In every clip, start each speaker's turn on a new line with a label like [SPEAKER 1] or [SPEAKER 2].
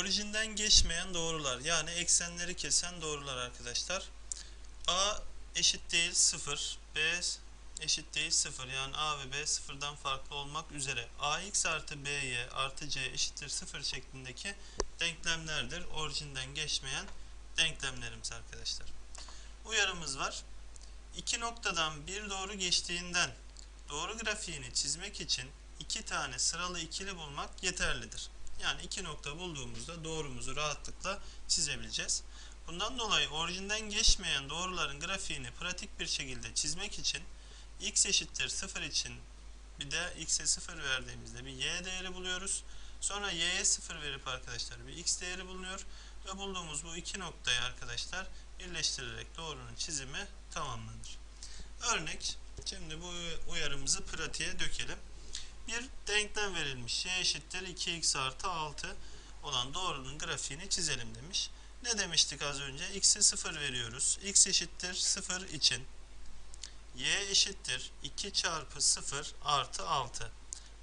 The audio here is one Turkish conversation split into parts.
[SPEAKER 1] Orijinden geçmeyen doğrular yani eksenleri kesen doğrular arkadaşlar. A eşit değil 0, B eşit değil 0 yani A ve B sıfırdan farklı olmak üzere AX artı BY artı C eşittir 0 şeklindeki denklemlerdir. Orijinden geçmeyen denklemlerimiz arkadaşlar. Uyarımız var. İki noktadan bir doğru geçtiğinden doğru grafiğini çizmek için iki tane sıralı ikili bulmak yeterlidir. Yani iki nokta bulduğumuzda doğrumuzu rahatlıkla çizebileceğiz. Bundan dolayı orijinden geçmeyen doğruların grafiğini pratik bir şekilde çizmek için x eşittir 0 için bir de x'e 0 verdiğimizde bir y değeri buluyoruz. Sonra y'ye 0 verip arkadaşlar bir x değeri bulunuyor. Ve bulduğumuz bu iki noktayı arkadaşlar birleştirerek doğrunun çizimi tamamlanır. Örnek, şimdi bu uyarımızı pratiğe dökelim. Bir denklem verilmiş. y eşittir 2x artı 6 olan doğrunun grafiğini çizelim demiş. Ne demiştik az önce? x'e 0 veriyoruz. x eşittir 0 için y eşittir 2 çarpı 0 artı 6.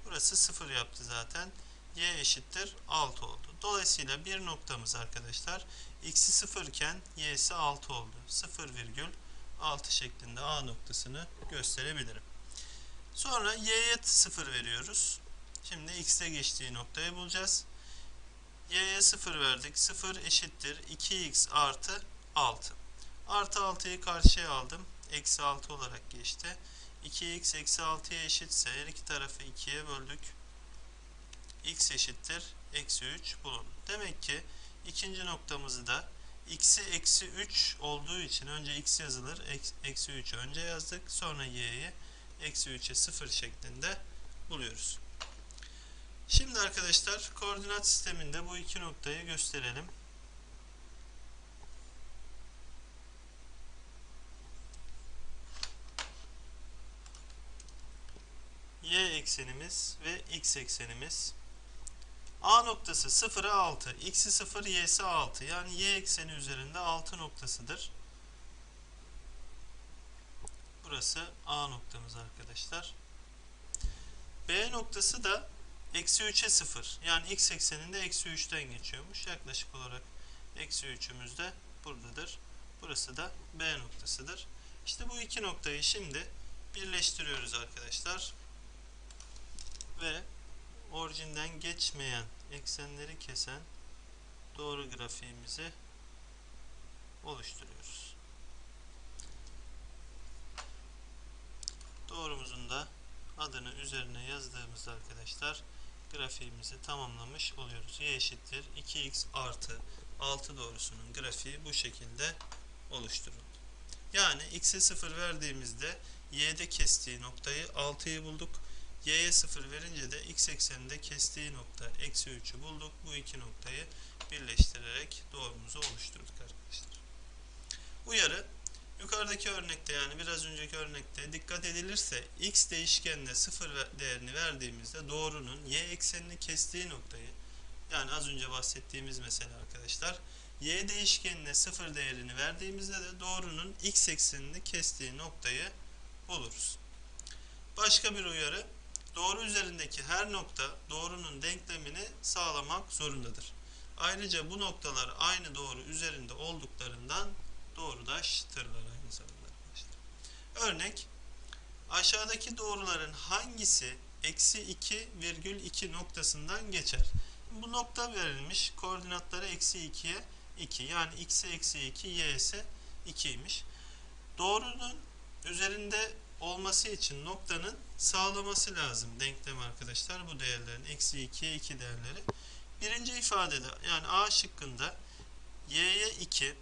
[SPEAKER 1] Burası 0 yaptı zaten. y eşittir 6 oldu. Dolayısıyla bir noktamız arkadaşlar x'i 0 iken y'si 6 oldu. 0,6 şeklinde a noktasını gösterebilirim. Sonra y'ye 0 veriyoruz. Şimdi x'te geçtiği noktayı bulacağız. y'ye 0 verdik. 0 eşittir 2x artı 6. Artı 6'yı karşıya aldım. Eksi 6 olarak geçti. 2x eksi 6'ya eşitse her iki tarafı 2'ye böldük. x eşittir eksi 3 bulun. Demek ki ikinci noktamızı da x'i eksi 3 olduğu için önce x yazılır. Eksi 3'ü önce yazdık. Sonra y'yi eksi 3'e 0 şeklinde buluyoruz. Şimdi arkadaşlar koordinat sisteminde bu iki noktayı gösterelim. y eksenimiz ve x eksenimiz. A noktası 0'a 6, x'i 0, y'si 6. Yani y ekseni üzerinde 6 noktasıdır. Burası A noktamız arkadaşlar. B noktası da eksi 3'e 0. Yani x ekseninde eksi 3'ten geçiyormuş. Yaklaşık olarak eksi 3'ümüz de buradadır. Burası da B noktasıdır. İşte bu iki noktayı şimdi birleştiriyoruz arkadaşlar. Ve orijinden geçmeyen eksenleri kesen doğru grafiğimizi oluşturuyoruz. Doğrumuzun da adını üzerine yazdığımız arkadaşlar grafiğimizi tamamlamış oluyoruz. Y eşittir 2x artı 6 doğrusunun grafiği bu şekilde oluşturuldu. Yani x'e 0 verdiğimizde y'de kestiği noktayı 6'yı bulduk. y'ye 0 verince de x ekseninde kestiği nokta eksi 3'ü bulduk. Bu iki noktayı birleştirerek doğrumuzu oluşturduk arkadaşlar. Uyarı Yukarıdaki örnekte yani biraz önceki örnekte dikkat edilirse x değişkenine 0 değerini verdiğimizde doğrunun y eksenini kestiği noktayı yani az önce bahsettiğimiz mesela arkadaşlar y değişkenine 0 değerini verdiğimizde de doğrunun x eksenini kestiği noktayı buluruz. Başka bir uyarı doğru üzerindeki her nokta doğrunun denklemini sağlamak zorundadır. Ayrıca bu noktalar aynı doğru üzerinde olduklarından doğrudaştırlar aynı zamanda arkadaşlar. Örnek aşağıdaki doğruların hangisi eksi 2 virgül 2 noktasından geçer? Bu nokta verilmiş koordinatları eksi 2'ye 2 yani x'e eksi 2 y ise 2'ymiş. Doğrunun üzerinde olması için noktanın sağlaması lazım denklem arkadaşlar bu değerlerin eksi 2'ye 2 değerleri. Birinci ifadede yani A şıkkında y'ye 2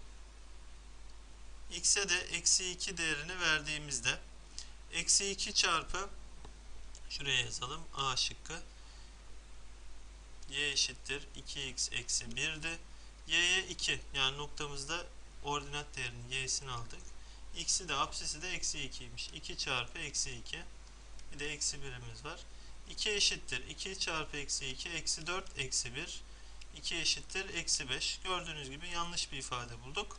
[SPEAKER 1] x'e de eksi 2 değerini verdiğimizde eksi 2 çarpı şuraya yazalım a şıkkı y eşittir 2x eksi 1'di y'ye 2 yani noktamızda ordinat değerinin y'sini aldık. X'i de apsisi de eksi 2'ymiş 2 çarpı eksi 2 bir de eksi 1'imiz var. 2 eşittir. 2 çarpı eksi 2 eksi 4 eksi 1 2 eşittir eksi 5 gördüğünüz gibi yanlış bir ifade bulduk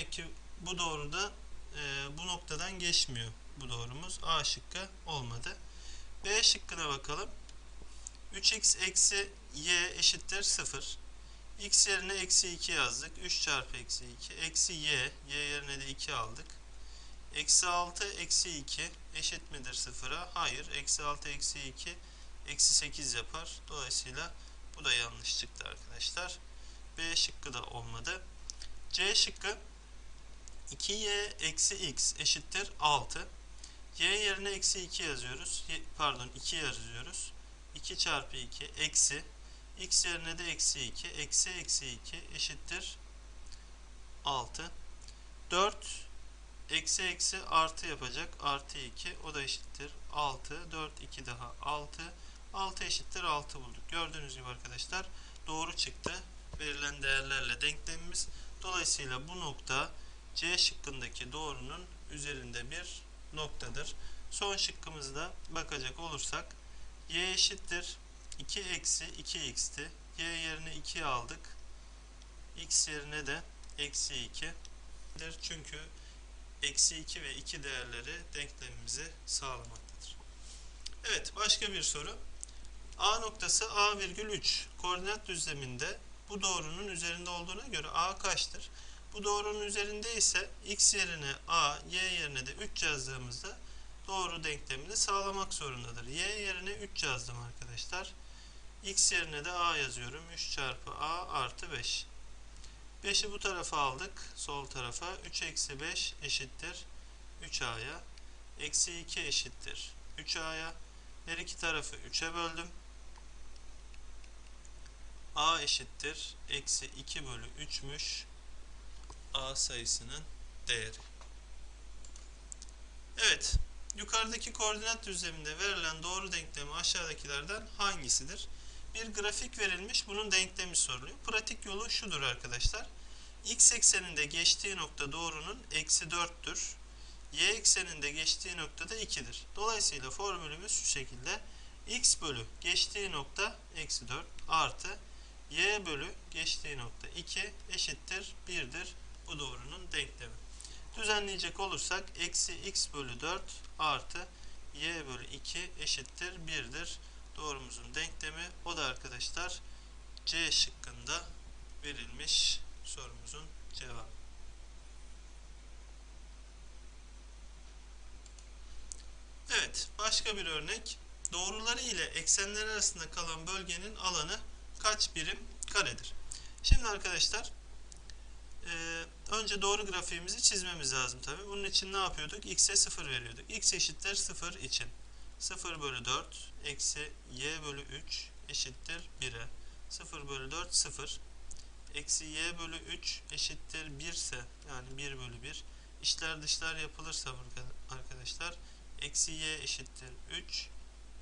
[SPEAKER 1] Demek ki bu doğruda e, bu noktadan geçmiyor bu doğrumuz. A şıkkı olmadı. B şıkkına bakalım. 3x eksi y eşittir 0. x yerine eksi 2 yazdık. 3 çarpı eksi 2. Eksi y. y yerine de 2 aldık. Eksi 6 eksi 2 eşit midir 0'a? Hayır. Eksi 6 eksi 2 eksi 8 yapar. Dolayısıyla bu da yanlış çıktı arkadaşlar. B şıkkı da olmadı. C şıkkı 2y eksi x eşittir 6. y yerine eksi 2 yazıyoruz. Pardon 2 yazıyoruz. 2 çarpı 2 eksi x yerine de eksi 2 eksi eksi 2 eşittir 6. 4 eksi eksi artı yapacak. Artı 2 o da eşittir 6. 4 2 daha 6. 6 eşittir 6 bulduk. Gördüğünüz gibi arkadaşlar doğru çıktı. Verilen değerlerle denklemimiz. Dolayısıyla bu nokta C şıkkındaki doğrunun üzerinde bir noktadır. Son şıkkımızda bakacak olursak y eşittir 2 eksi 2x'ti. y yerine 2 aldık. x yerine de eksi 2'dir. Çünkü eksi 2 ve 2 değerleri denklemimizi sağlamaktadır. Evet başka bir soru. A noktası A virgül 3 koordinat düzleminde bu doğrunun üzerinde olduğuna göre A kaçtır? Bu doğrunun üzerinde ise x yerine a, y yerine de 3 yazdığımızda doğru denklemini sağlamak zorundadır. y yerine 3 yazdım arkadaşlar. x yerine de a yazıyorum. 3 çarpı a artı 5. 5'i bu tarafa aldık. Sol tarafa. 3 eksi 5 eşittir 3a'ya. Eksi 2 eşittir 3a'ya. Her iki tarafı 3'e böldüm. a eşittir. Eksi 2 bölü 3'müş. A sayısının değeri. Evet, yukarıdaki koordinat düzleminde verilen doğru denklemi aşağıdakilerden hangisidir? Bir grafik verilmiş, bunun denklemi soruluyor. Pratik yolu şudur arkadaşlar. X ekseninde geçtiği nokta doğrunun eksi 4'tür. Y ekseninde geçtiği nokta da 2'dir. Dolayısıyla formülümüz şu şekilde. X bölü geçtiği nokta eksi 4 artı Y bölü geçtiği nokta 2 eşittir 1'dir bu doğrunun denklemi. Düzenleyecek olursak eksi x bölü 4 artı y bölü 2 eşittir 1'dir. Doğrumuzun denklemi o da arkadaşlar C şıkkında verilmiş sorumuzun cevabı. Evet başka bir örnek. Doğruları ile eksenler arasında kalan bölgenin alanı kaç birim karedir? Şimdi arkadaşlar ee, önce doğru grafiğimizi çizmemiz lazım tabi. Bunun için ne yapıyorduk? X'e 0 veriyorduk. X eşittir 0 için. 0 bölü 4 eksi y bölü 3 eşittir 1'e. 0 bölü 4 0. Eksi y bölü 3 eşittir 1 ise yani 1 bölü 1. İşler dışlar yapılırsa arkadaşlar eksi y eşittir 3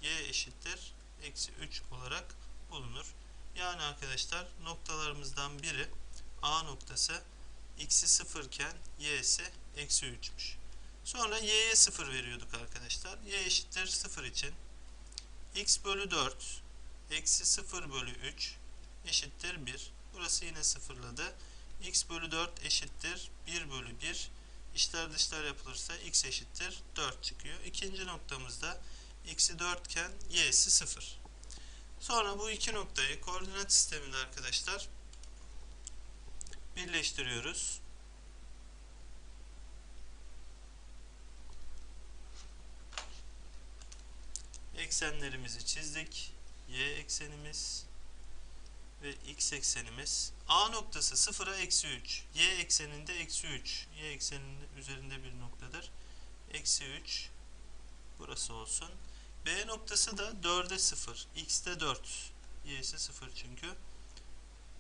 [SPEAKER 1] y eşittir eksi 3 olarak bulunur. Yani arkadaşlar noktalarımızdan biri A noktası x'i 0 iken y'si eksi 3'müş. Sonra y'ye 0 veriyorduk arkadaşlar. y eşittir 0 için x bölü 4 eksi 0 bölü 3 eşittir 1. Burası yine sıfırladı. x bölü 4 eşittir 1 bölü 1. İşler dışlar yapılırsa x eşittir 4 çıkıyor. İkinci noktamızda x'i 4 iken y'si 0. Sonra bu iki noktayı koordinat sisteminde arkadaşlar birleştiriyoruz. Eksenlerimizi çizdik. Y eksenimiz ve x eksenimiz. A noktası 0'a eksi 3. Y ekseninde eksi 3. Y ekseninin üzerinde bir noktadır. Eksi 3. Burası olsun. B noktası da 4'e 0. X'te 4. Y'si 0 çünkü.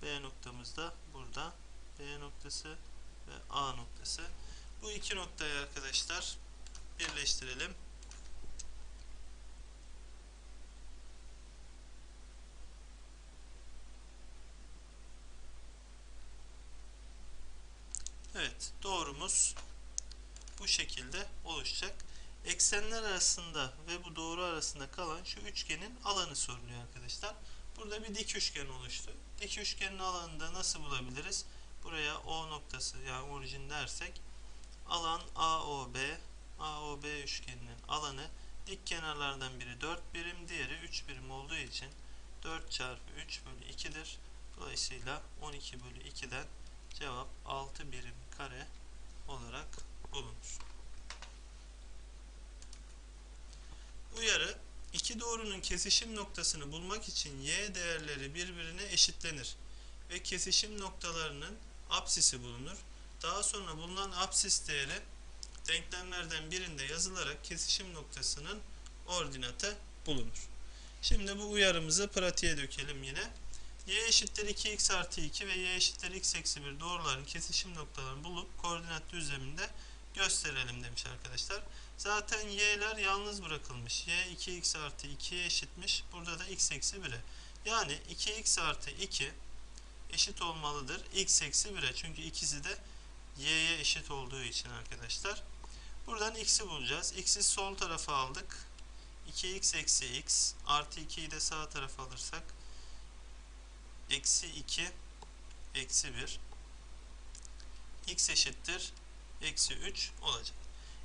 [SPEAKER 1] B noktamız da burada. B noktası ve A noktası. Bu iki noktayı arkadaşlar birleştirelim. Evet doğrumuz bu şekilde oluşacak. Eksenler arasında ve bu doğru arasında kalan şu üçgenin alanı soruluyor arkadaşlar. Burada bir dik üçgen oluştu. Dik üçgenin alanını da nasıl bulabiliriz? Buraya O noktası yani orijin dersek alan AOB AOB üçgeninin alanı dik kenarlardan biri 4 birim diğeri 3 birim olduğu için 4 çarpı 3 bölü 2'dir. Dolayısıyla 12 bölü 2'den cevap 6 birim kare olarak bulunur. Uyarı iki doğrunun kesişim noktasını bulmak için y değerleri birbirine eşitlenir ve kesişim noktalarının apsisi bulunur. Daha sonra bulunan apsis değeri denklemlerden birinde yazılarak kesişim noktasının ordinatı bulunur. Şimdi bu uyarımızı pratiğe dökelim yine. y eşittir 2x artı 2 ve y eşittir x eksi 1 doğruların kesişim noktalarını bulup koordinat düzleminde gösterelim demiş arkadaşlar. Zaten y'ler yalnız bırakılmış. y 2x artı 2'ye eşitmiş. Burada da x eksi 1'e. Yani 2x artı 2 eşit olmalıdır. x eksi 1'e. Çünkü ikisi de y'ye eşit olduğu için arkadaşlar. Buradan x'i bulacağız. x'i sol tarafa aldık. 2x eksi x artı 2'yi de sağ tarafa alırsak eksi 2 eksi 1 x eşittir eksi 3 olacak.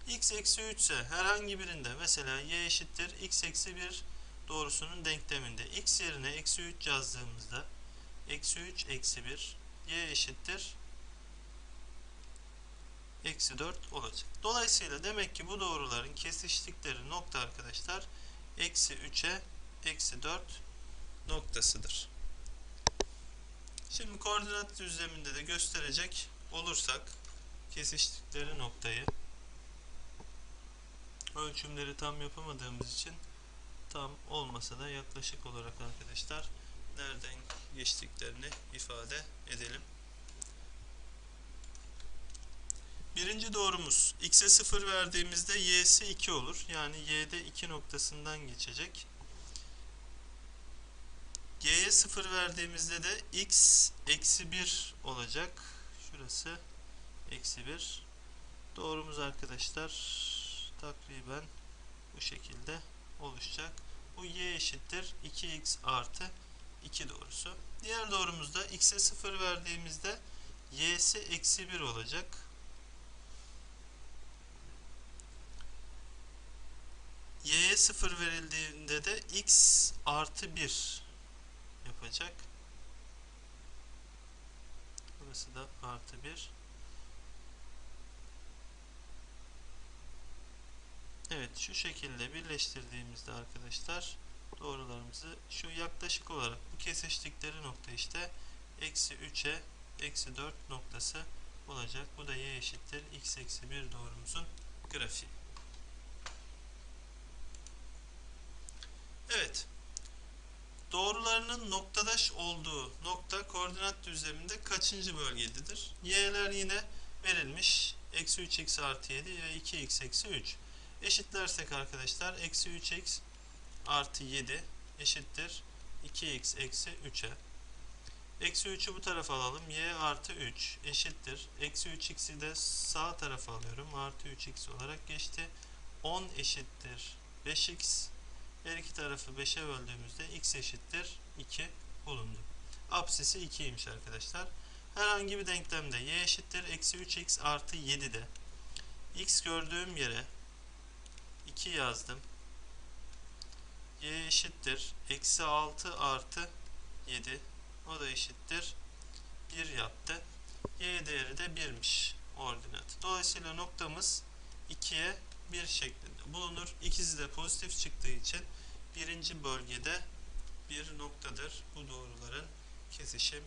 [SPEAKER 1] x eksi 3 ise herhangi birinde mesela y eşittir x eksi 1 doğrusunun denkleminde x yerine eksi 3 yazdığımızda eksi 3 eksi 1 y eşittir eksi 4 olacak. Dolayısıyla demek ki bu doğruların kesiştikleri nokta arkadaşlar eksi 3'e eksi 4 noktasıdır. Şimdi koordinat düzleminde de gösterecek olursak kesiştikleri noktayı ölçümleri tam yapamadığımız için tam olmasa da yaklaşık olarak arkadaşlar nereden geçtiklerini ifade edelim. Birinci doğrumuz x'e 0 verdiğimizde y'si 2 olur. Yani y'de 2 noktasından geçecek. y'ye 0 verdiğimizde de x eksi 1 olacak. Şurası eksi 1. Doğrumuz arkadaşlar takriben bu şekilde oluşacak. Bu y eşittir 2x artı 2 doğrusu. Diğer doğrumuzda x'e 0 verdiğimizde y'si eksi 1 olacak. y'ye 0 verildiğinde de x artı 1 yapacak. Burası da artı 1. Evet şu şekilde birleştirdiğimizde arkadaşlar doğrularımızı şu yaklaşık olarak bu kesiştikleri nokta işte eksi 3'e eksi 4 noktası olacak. Bu da y eşittir x eksi 1 doğrumuzun grafiği. Evet. Doğrularının noktadaş olduğu nokta koordinat düzleminde kaçıncı bölgededir? Y'ler yine verilmiş. Eksi 3x artı 7 ve 2x eksi 3. Eşitlersek arkadaşlar eksi 3x artı 7 eşittir 2x eksi 3'e. Eksi 3'ü bu tarafa alalım. y artı 3 eşittir. Eksi 3x'i de sağ tarafa alıyorum. Artı 3x olarak geçti. 10 eşittir 5x. Her iki tarafı 5'e böldüğümüzde x eşittir 2 bulundu. Apsisi 2'ymiş arkadaşlar. Herhangi bir denklemde y eşittir eksi 3x artı 7'de x gördüğüm yere 2 yazdım. Y eşittir eksi 6 artı 7 o da eşittir 1 yaptı. y değeri de 1'miş ordinat. Dolayısıyla noktamız 2'ye 1 şeklinde bulunur. İkisi de pozitif çıktığı için birinci bölgede bir noktadır bu doğruların kesişim